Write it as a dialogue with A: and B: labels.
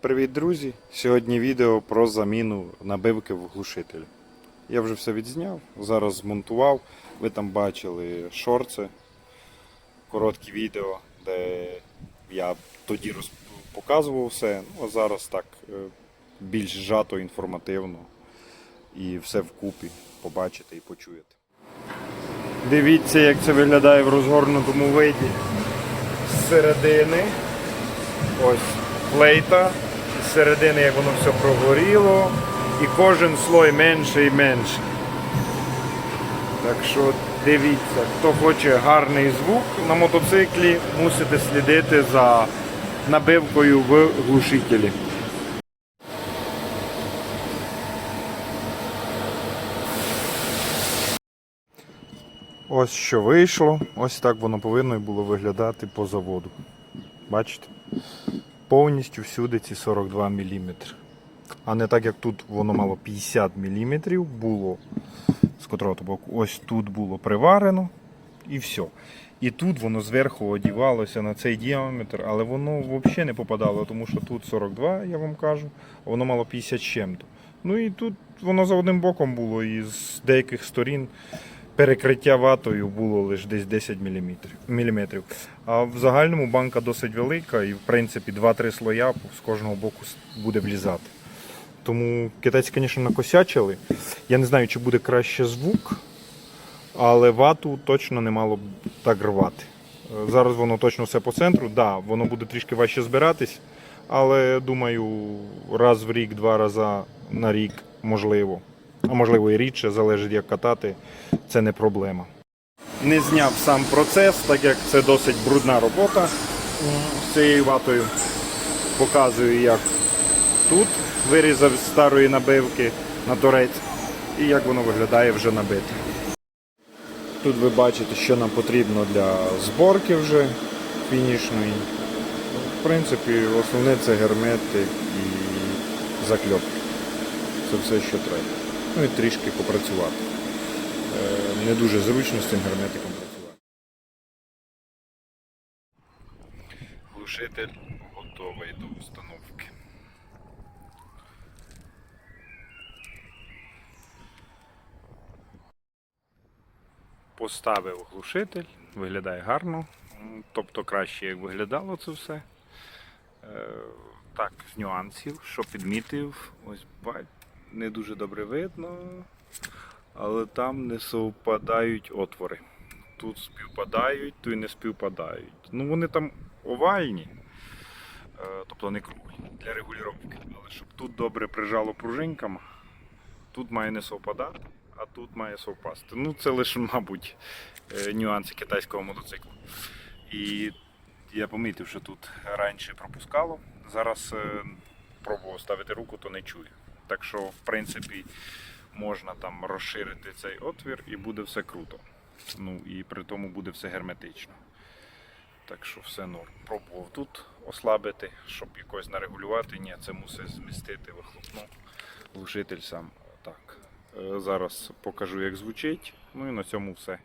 A: Привіт, друзі! Сьогодні відео про заміну набивки в глушителі. Я вже все відзняв, зараз змонтував. Ви там бачили шорти, короткі відео, де я тоді роз... показував все. Ну, а зараз так е, більш зжато, інформативно і все вкупі побачите і почуєте. Дивіться, як це виглядає в розгорнутому виді з середини. Ось плейта, з середини як воно все прогоріло, і кожен слой менше і менше. Так що дивіться, хто хоче гарний звук на мотоциклі, мусите слідити за набивкою в глушителі. Ось що вийшло, ось так воно повинно було виглядати по заводу. Бачите? Повністю всюди ці 42 мм. А не так як тут воно мало 50 мм було з котрого боку. Ось тут було приварено і все. І тут воно зверху одівалося на цей діаметр, але воно взагалі не попадало, тому що тут 42, я вам кажу, а воно мало 50 чим-то. Ну і тут воно за одним боком було, і з деяких сторін перекриття ватою було лише десь 10 мм. А в загальному банка досить велика і в принципі 2-3 слоя з кожного боку буде влізати. Тому китайці, звісно, накосячили. Я не знаю, чи буде краще звук, але вату точно не мало б так рвати. Зараз воно точно все по центру. Так, да, воно буде трішки важче збиратись, але думаю, раз в рік, два рази на рік можливо. А можливо і рідше, залежить як катати, це не проблема. Не зняв сам процес, так як це досить брудна робота з цією ватою. Показую, як тут вирізав з старої набивки на торець і як воно виглядає вже набите. Тут ви бачите, що нам потрібно для зборки вже фінішної. В принципі, основне це герметик і закльопки. Це все, що треба. Ну і трішки попрацювати. Е, Не дуже зручно з цим герметиком працювати. Глушитель готовий до установки. Поставив глушитель, виглядає гарно, тобто краще як виглядало це все. Е, Так, з нюансів, що підмітив, ось бать, не дуже добре видно, але там не совпадають отвори. Тут співпадають, тут не співпадають. Ну вони там овальні, е, тобто не круглі для регулювання. Але щоб тут добре прижало пружинками, тут має не совпадати, а тут має совпасти. Ну це лише, мабуть, е, нюанси китайського мотоциклу. І я помітив, що тут раніше пропускало. Зараз е, пробував ставити руку, то не чую. Так що, в принципі, можна там розширити цей отвір і буде все круто. Ну і при тому буде все герметично. Так що все норм. Пробував тут ослабити, щоб якось нарегулювати. Ні, це мусить змістити вихлопну. Глушитель сам так. Е, Зараз покажу, як звучить. Ну і на цьому все.